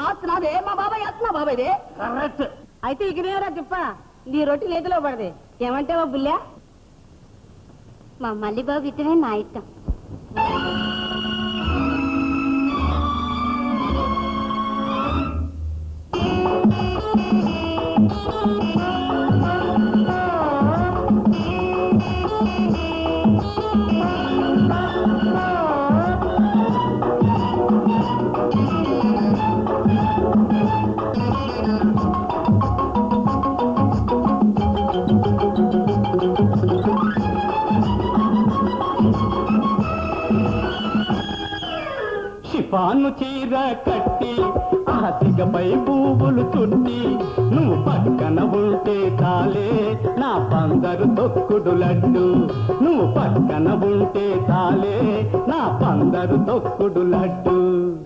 నా ఆస్తి నాదే మా బాబాయ్ ఆస్తి నా బాబాయ్దే కరెక్ట్. అయితే ఇకనేరా తిప్ప నీ రొట్టి లేతిలో పడది. ఏమంటావా బుల్లా? మా మల్లిబాబు ఇతనే నా ఇష్టం. పాను చీర కట్టి ఆతికపై పువ్వులు చుట్టి నువ్వు పక్కన ఉంటే తాలే నా పందరు తొక్కుడు లడ్డు. నువ్వు పక్కన ఉంటే తాలే నా పందరు తొక్కుడు లడ్డు.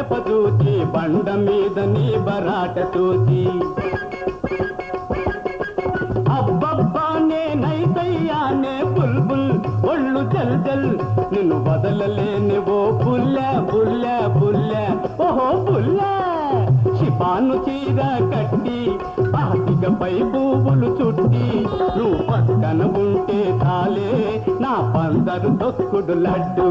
రెపరెప చూచి బండ మీద నీ బరాట చూచి. అబ్బబ్బా నేనైతయ్యానే బుల్బుల్ ఒళ్ళు జల్ జల్. నిన్ను వదలలేని ఓ బుల్ల బుల్ల బుల్ల ఓహో బుల్ల షిపాను చీర కట్టి పాతికపై పువ్వులు చుట్టి. నువ్వు పక్కన ఉంటే తాలే నా పందరు తొక్కుడు లడ్డు.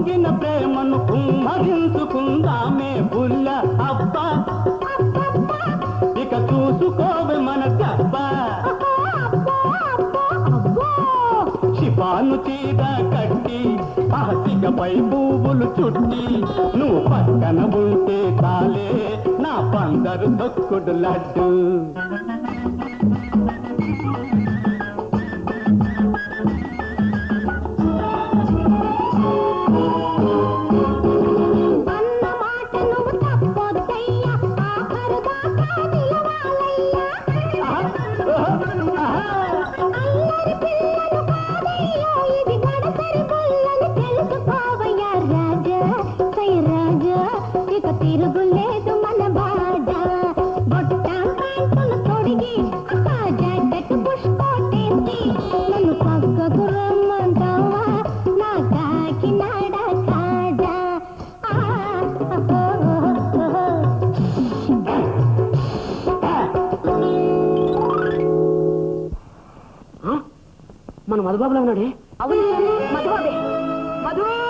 పొంగిన ప్రేమను కుమ్మరించుకుందామే పుల్ల అబ్బ. ఇక చూసుకోవే మన దెబ్బ షిఫాను చీర కట్టి ఆసికపై పువ్వులు చుట్టి నువ్వు పక్కన ఉంటే తాలే నా పందరు దొక్కుడు లడ్డు. మన మధుబాబులో ఉన్నాడే? అవును మధుబాబే. మధు!